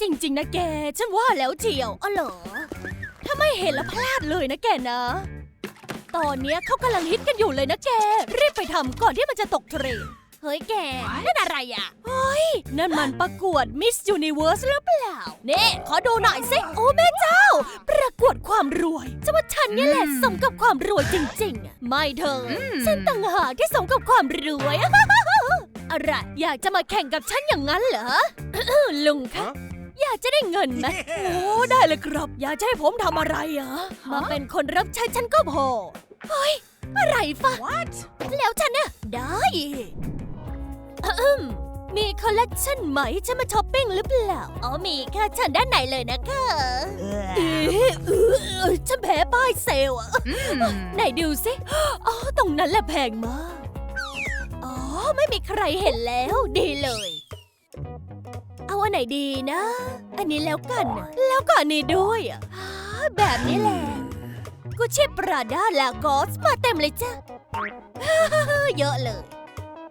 จริง ๆ นะแก ฉันว่าแล้วเจียวอ๋อเหรอ ถ้าไม่เห็นแล้วพลาดเลยนะแกนะ ตอนเนี้ยเขากำลังฮิตกันอยู่เลยนะแก รีบไปทำก่อนที่มันจะตกเทรนด์เฮ้ยแก นั่นอะไรอะเฮ้ย นั่นมันประกวด Miss Universe หรือเปล่าเน่ขอดูหน่อยสิโอ้แม่เจ้า ประกวดความรวยจะว่าฉันเนี่ยแหละสมกับความรวยจริงๆอะไม่เธออฉันต่างหากที่สมกับความรวย อะไร อยากจะมาแข่งกับฉันอย่างนั้นเหรอ ลุงคะ อยากจะได้เงินไหมโอ้ได้เลยครับ อยากจะให้ผมทำอะไรอะมาเป็นคนรับใช้ฉันก็พอ เฮ้ย อะไรฟะ What? แล้วฉันเนี่ยได้อืมมีคอลเลกชันไหมจะมาช้อปปิ้งหรือเปล่า อ๋อมีค่ะฉันด้านไหนเลยนะคะเอ๊ะเออเออฉันแพ้ป้ายเซลล์อะไหนดูสิอ๋อตรงนั้นแหละแพงมาก อ๋อไม่มีใครเห็นแล้วดีเลยเอาอันไหนดีนะ อันนี้แล้วกันนะแล้วก็อันนี้ด้วยอะอ่าแบบนี้แหละ กูชิปราดาลากอสมาเต็มเลยจ้ะ เยอะเลย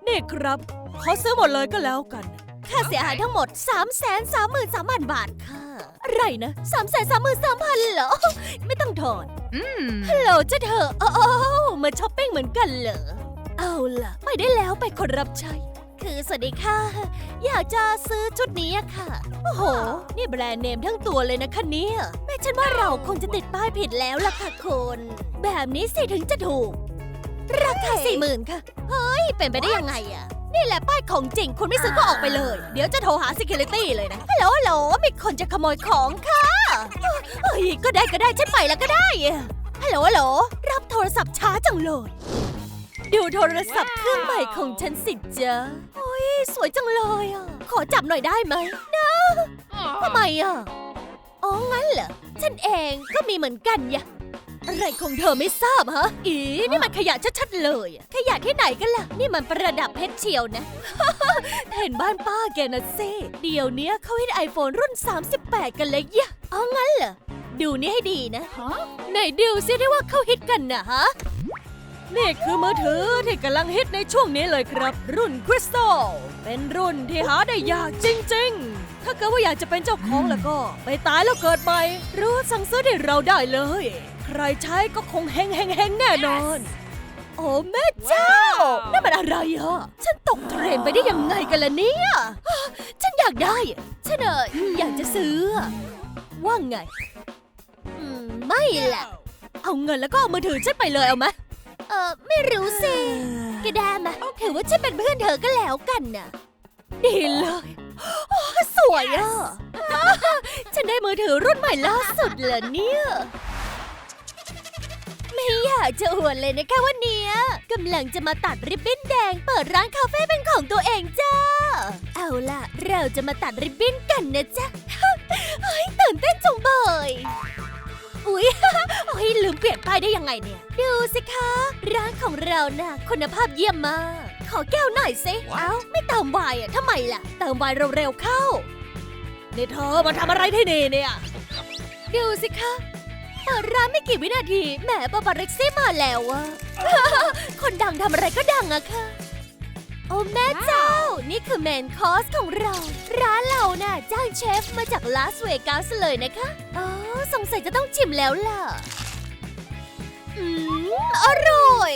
นี่ครับ ขอซื้อหมดเลยก็แล้วกัน ค่าเสียหายทั้งหมด 3 3 3 3 0 0 0 บาทค่ะ อะไรนะ3 3 3 3 0 0 0เหรอ ไม่ต้องถอน Mm. ฮัลโหลเจ้าเธอโอ้โอ้มาช้อปปิ้งเหมือนกันเหรอ เอาล่ะ ไปได้แล้วไปคนรับใช้ คือสวัสดีค่ะ อยากจะซื้อชุดนี้อะค่ะ โอ้โห นี่แบรนด์เนมทั้งตัวเลยนะคะเนี่ยแม่ฉันว่าเราคงจะติดป้ายผิดแล้วล่ะค่ะคุณแบบนี้สิถึงจะถูก ราคาสี่หมื่นค่ะ เฮ้ย เป็นไปได้ยังไงอะนี่แหละป้ายของจริง คุณไม่ซื้อก็ออกไปเลย เดี๋ยวจะโทรหา security เลยนะฮัลโหลฮัลโหลมีคนจะขโมยของค่ะเฮ้ยก็ได้ก็ได้ฉันไปแล้วก็ได้อะฮัลโหลฮัลโหลรับโทรศัพท์ช้าจังเลย ดูโทรศัพท์เครื่องใหม่ของฉันสิจ๊ะโอ้ยสวยจังเลยอะ ขอจับหน่อยได้ไหมนะทำไมอะ อ๋อ งั้นเหรอ ฉันเองก็มีเหมือนกันยะอะไรของเธอไม่ทราบฮะ อีนี่มันขยะชัดๆเลยอะขยะที่ไหนกันล่ะ นี่มันประดับเพชรเชียวนะ เห็นบ้านป้าแกนะเซ่เดี๋ยวเนี้ยเขาให้ไอโฟนรุ่น 38 กันเลยยะอ๋องั้นเหรอ ดูนี่ให้ดีนะ Huh? ไหนดูซิได้ว่าเขาฮิตกันนะฮะ นี่คือมือถือที่กำลังฮิตในช่วงนี้เลยครับ รุ่นคริสตัลเป็นรุ่นที่หาได้ยากจริง ๆ ถ้าเกิดว่าอยากจะเป็นเจ้าของแล้วก็ ไปตายแล้วเกิดใหม่รู้สั่งซื้อได้เราได้เลย ใครใช้ก็คงเฮงเฮงเฮงแน่นอน โอ้แม่เจ้า นั่นมันอะไรอะฉันตกเทรนด์ไปได้ยังไงกันล่ะเนี่ยฮะฉันอยากได้อะฉันเอออยากจะซื้ออะว่าไง อืม ไม่แหละ เอาเงินแล้วก็เอามือถือฉันไปเลยเอาไหม เออไม่รู้สิก็ได้มาถือว่าฉันเป็นเพื่อนเธอก็แล้วกันน่ะดีเลยโอ้สวยอะฉันได้มือถือรุ่นใหม่ล่าสุดเหรอเนี่ย ไม่อยากจะอวดเลยนะคะวันเนี้ยกำลังจะมาตัดริบบิ้นแดงเปิดร้านคาเฟ่เป็นของตัวเองจ้า เอาล่ะ เราจะมาตัดริบบิ้นกันนะจ๊ะเฮ้ยตื่นเต้นจังเบย อุ๊ย โอ้ยลืมเปลี่ยนป้ายได้ยังไงเนี่ย ดูสิคะ ร้านของเราน่ะคุณภาพเยี่ยมมาก ขอแก้วหน่อยสิเอ้า ไม่เติมไวน์อะทำไมล่ะ เติมไวน์เร็วๆเข้า นี่เธอมาทำอะไรที่นี่เนี่ย ดูสิคะเปิดร้านไม่กี่วินาทีแหมบาบาเร็กซี่มาแล้วอะ คนดังทำอะไรก็ดังอะค่ะ โอ้แม่เจ้า นี่คือเมนคอร์สของเรา ร้านเราน่ะจ้างเชฟมาจากลาสเวกัสเลยนะคะอ๋อสงสัยจะต้องชิมแล้วล่ะ อืม อร่อย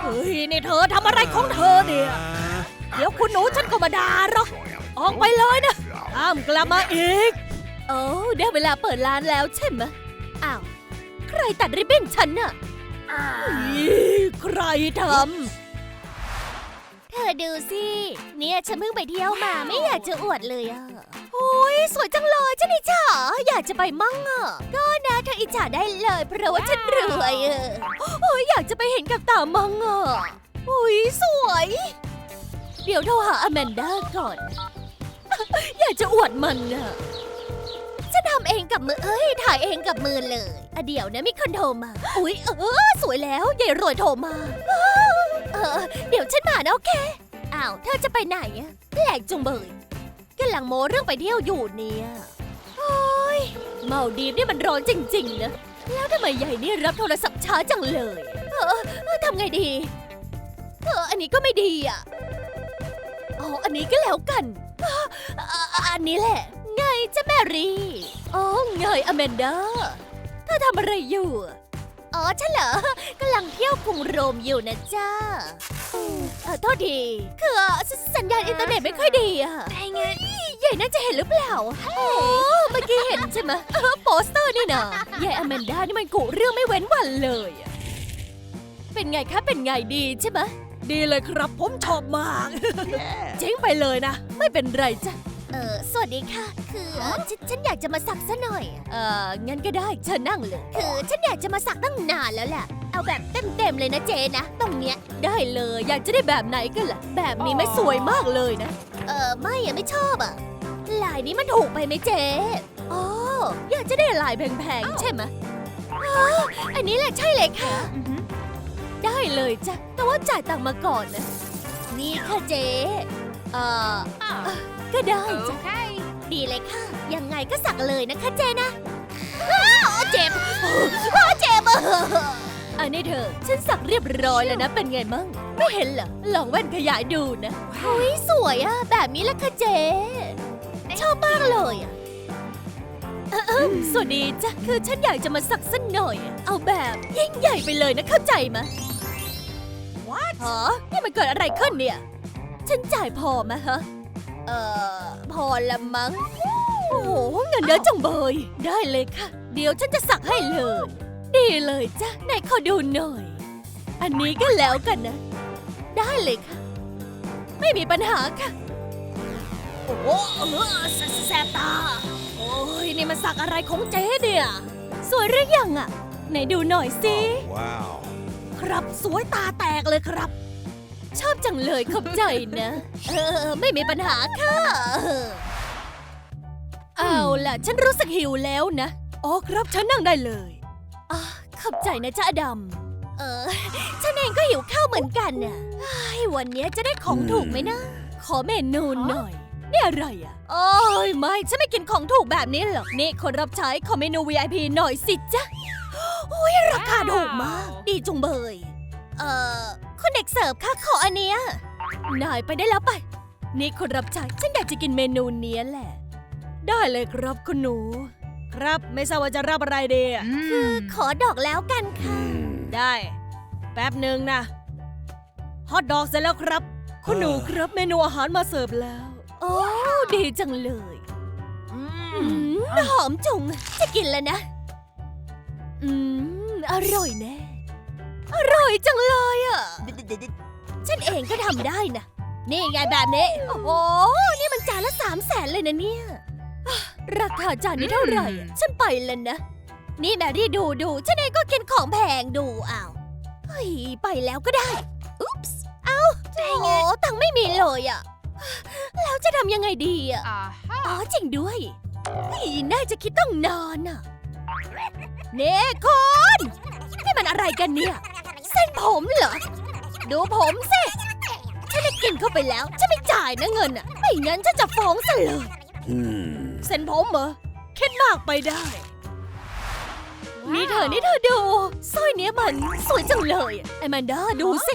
เฮ้ย นี่เธอทำอะไรของเธอเนี่ย เดี๋ยวคุณหนูฉันก็มาด่าหรอก ออกไปเลยนะห้ามกลับมาอีก โอ้ได้เวลาเปิดร้านแล้วใช่ไหมอ้าว ใครตัดริบบิ้นฉันน่ะ อีใครทำ เธอดูสิ เนี่ยฉันเพิ่งไปเที่ยวมาไม่อยากจะอวดเลยอะโอ้ยสวยจังเลยฉันอิจฉาอยากจะไปมั่งอะ ก็นะเธออิจฉาได้เลยเพราะว่าฉันรวยอะโอ้ยอยากจะไปเห็นกับตามั่งอะโอ้ยสวย เดี๋ยวโทรหาอแมนด้าก่อน อยากจะอวดมันอะฉันทำเองกับมือเอ้ยถ่ายเองกับมือเลยอะเดี๋ยวนะมีคนโทรมา อุ๊ยเออ สวยแล้วยายรวยโทรมาอ้าว เออ เดี๋ยวฉันมานะโอเค อ้าว เธอจะไปไหนอะแปลกจุงเบยกำลังโมเรื่องไปเที่ยวอยู่เนี่ยโอ้ยเมาดีฟนี่มันร้อนจริง ๆ นะ แล้วทำไมยายนี่รับโทรศัพท์ช้าจังเลย เออเออทำไงดี เออ อันนี้ก็ไม่ดีอะอ๋ออันนี้ก็แล้วกันอะอะอันนี้แหละ ไงจ้าแมรี่อ๋อไงอแมนดาเธอทำอะไรอยู่อะ อ๋อฉันเหรอกำลังเที่ยวกรุงโรมอยู่นะจ้าเออโทษทีคือสสัญญาณอินเทอร์เน็ตไม่ค่อยดีอะไงใหญ่น่าจะเห็นหรือเปล่าโอ้เมื่อกี้เห็นใช่ไหมเออโปสเตอร์นี่นะยายอแมนดานี่มันกุเรื่องไม่เว้นวันเลยอะเป็นไงคะเป็นไงดีใช่ไหมดีเลยครับผมชอบมาก เจ๊งไปเลยนะ ไม่เป็นไรจ้ะ เออสวัสดีค่ะ คือเอ่อฉันฉันอยากจะมาสักซะหน่อย เอองั้นก็ได้เชิญนั่งเลย คือฉันอยากจะมาสักตั้งนานแล้วแหละ เอาแบบเต็มๆเลยนะเจนะ ตรงเนี้ย ได้เลยอยากจะได้แบบไหนกันล่ะ แบบนี้ไม่สวยมากเลยนะ เออไม่อะไม่ชอบอะลายนี้มันถูกไปไหมเจ๊อ๋ออยากจะได้ลายแพงๆใช่ไหมอ๋ออันนี้แหละใช่เลยค่ะ ได้เลยจ้ะ แต่ว่าจ่ายตังค์มาก่อนนะ นี่ค่ะเจ๊เอ่อ อะ ก็ได้จ้ะ Okay. ดีเลยค่ะ ยังไงก็สักเลยนะคะเจนะอ้าวเจ็บอ้าวเจ็บอะอันนี้เธอ ฉันสักเรียบร้อยแล้วนะ เป็นไงมั่ง ไม่เห็นเหรอ ลองแว่นขยายดูนะเฮ้ยสวยอะแบบนี้ละค่ะเจ ชอบมากเลยอะเอิ่มเอิ่มสวัสดีจ้ะ คือฉันอยากจะมาสักสักหน่อยอะเอาแบบยิ่งใหญ่ไปเลยนะเข้าใจไหม What ฮะนี่มันเกิดอะไรขึ้นเนี่ย ฉันจ่ายพอไหมฮะ เอ่อ พอละมั้ง โอ้โหเงินเยอะจังเบย ได้เลยค่ะ เดี๋ยวฉันจะสักให้เลย ดีเลยจ้ะไหนขอดูหน่อย อันนี้ก็แล้วกันนะ ได้เลยค่ะ ไม่มีปัญหาค่ะ โอ้โหเออแสแสบตา โอ้ยนี่มันสักอะไรของเจ๊เนี่ยสวยหรือยังอะไหนดูหน่อยสิ Wow. ครับ สวยตาแตกเลยครับ ชอบจังเลยขอบใจนะ เออ ไม่มีปัญหาค่ะ เอาล่ะ ฉันรู้สึกหิวแล้วนะ อ๋อครับฉันนั่งได้เลยอะขอบใจนะจ๊ะอดัม เออ ฉันเองก็หิวข้าวเหมือนกันน่ะเฮ้ยวันเนี้ยจะได้ของถูกไหมนะ ขอเมนูหน่อย นี่อะไรอะ โอ้ยไม่ ฉันไม่กินของถูกแบบนี้หรอก นี่คนรับใช้ขอเมนู VIP หน่อยสิจ๊ะ โอ้ยราคาถูกมาก ดีจุงเบย เอ่อ คุณเด็กเสิร์ฟคะขออันเนี้ยนายไปได้แล้วไป นี่คนรับใช้ฉันอยากจะกินเมนูเนี้ยแหละ ได้เลยครับคุณหนู ครับไม่ทราบว่าจะรับอะไรดีอะ คือขอดอกแล้วกันค่ะ ได้ แป๊บหนึ่งนะฮอทดอกเสร็จแล้วครับ คุณหนูครับเมนูอาหารมาเสิร์ฟแล้ว โอ้ดีจังเลยอืมหอมจุงจะกินแล้วนะ อืม อร่อยแน่ อร่อยจังเลยอะ ฉันเองก็ทำได้นะ นี่ไงแบบนี้ โอ้โห นี่มันจานละสามแสนเลยนะเนี่ยอะราคาจานนี้เท่าไหร่อะฉันไปแล้วนะ นี่แมรี่ดูดู ฉันเองก็กินของแพงดูอ้าวเฮ้ย ไปแล้วก็ได้ อุ๊ปส์ เอ้าโอ้โหตังค์ไม่มีเลยอะ แล้วจะทำยังไงดีอะ อ๋อ Aha. จริงด้วยอีน่าจะคิดต้องนานอะ เน่คนนี่มันอะไรกันเนี่ย เส้นผมเหรอ ดูผมสิ ฉันได้กินเข้าไปแล้ว ฉันไม่จ่ายนะเงินอะ ไม่งั้นฉันจะฟ้องซะเลย Hmm. เส้นผมเหรอคิดมากไปได้ นี่เธอ นี่เธอดูสร้อยเนี้ยมันสวยจังเลยอะไอแมนด้าดูสิ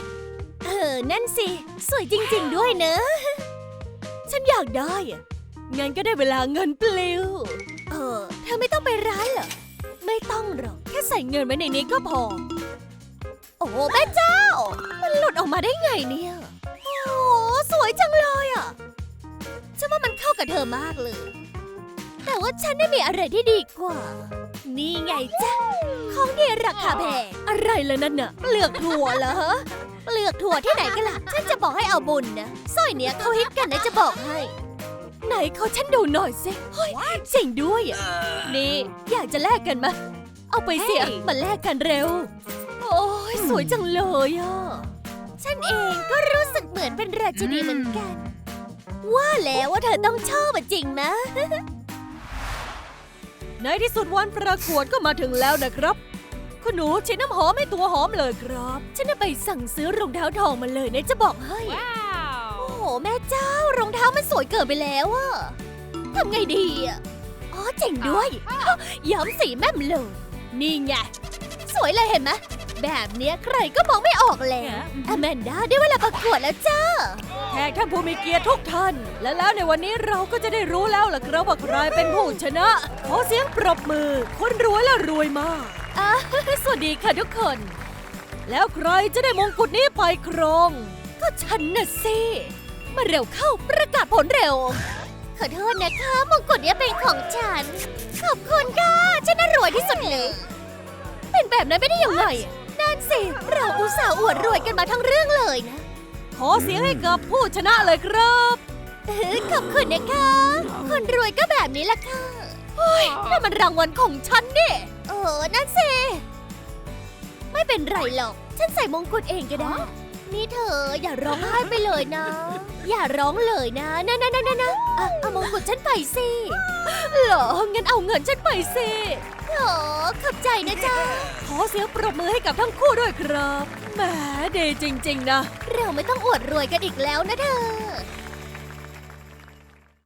เออ นั่นสิ สวยจริง ๆ ด้วยเนอะ ฉันอยากได้อะงั้นก็ได้เวลาเงินปลิว เออ เธอไม่ต้องไปร้านเหรอ ไม่ต้องหรอก แค่ใส่เงินไว้ในนี้ก็พอ โอ้แม่เจ้า มันหลุดออกมาได้ไงเนี่ย โอ้สวยจังเลยอะ ฉันว่ามันเข้ากับเธอมากเลย แต่ว่าฉันได้มีอะไรที่ดีกว่า นี่ไงจ๊ะของดีราคาแพง อะไรแล้วนั่นน่ะเปลือกถั่วเหรอฮะเปลือกถั่วที่ไหนกันล่ะ ฉันจะบอกให้เอาบุญนะสร้อยเนี้ยเขาฮิตกันนะจะบอกให้ ไหนเขาฉันดูหน่อยสิเฮ้ยจริงด้วยอะ นี่ อยากจะแลกกันมะเอาไปเสียเฮ้ยมาแลกกันเร็วโอ้ย สวยจังเลยอะ ฉันเองก็รู้สึกเหมือนเป็นราชินีเหมือนกัน ว่าแล้วว่าเธอต้องชอบอะจริงนะ ในที่สุดวันประกวดก็มาถึงแล้วนะครับ คุณหนูฉีดน้ำหอมให้ตัวหอมเลยครับ ฉันน่ะไปสั่งซื้อรองเท้าทองมาเลยนะจะบอกให้ โอ้ Wow. โหแม่เจ้ารองเท้ามันสวยเกินไปแล้วอะทำไงดีอะอ๋อเจ๋งด้วยย้อมสีแม่มเลยนี่ไง สวยเลยเห็นไหม แบบเนี้ยใครก็มองไม่ออกแล้วอแมนด้าได้เวลาประกวดแล้วจ้าแถกท่านผู้มีเกียรติทุกท่าน และแล้วในวันนี้เราก็จะได้รู้แล้วล่ะครับว่าใครเป็นผู้ชนะ ขอเสียงปรบมือ คนรวยและรวยมากอ่าสวัสดีค่ะทุกคน แล้วใครจะได้มงกุฎนี้ไปครอง ก็ฉันน่ะสิ มาเร็วเข้าประกาศผลเร็ว ขอโทษนะคะมงกุฎเนี้ยเป็นของฉัน ขอบคุณค่ะฉันน่ารวยที่สุดเลย เป็นแบบนั้นไม่ได้ยังไงอะนั่น สิ เราอุตส่าห์อวดรวยกันมาทั้งเรื่องเลยนะ ขอเสียงให้กับผู้ชนะเลยครับเออขอบคุณนะคะ คนรวยก็แบบนี้แหละค่ะเฮ้ยนั่นมันรางวัลของฉันนี่เออนั่นสิ ไม่เป็นไรหรอก ฉันใส่มงกุฎเองก็ได้ นี่เธออย่าร้องไห้ไปเลยนะ อย่าร้องเลยนะนะนะนะนะนะอะเอามงกุฎฉันไปสิเหรองั้นเอาเงินฉันไปสิโอ้ขอบใจนะจ๊ะขอเสียงปรบมือให้กับทั้งคู่ด้วยครับแหมดีจริง ๆ นะ เราไม่ต้องอวดรวยกันอีกแล้วนะเธอ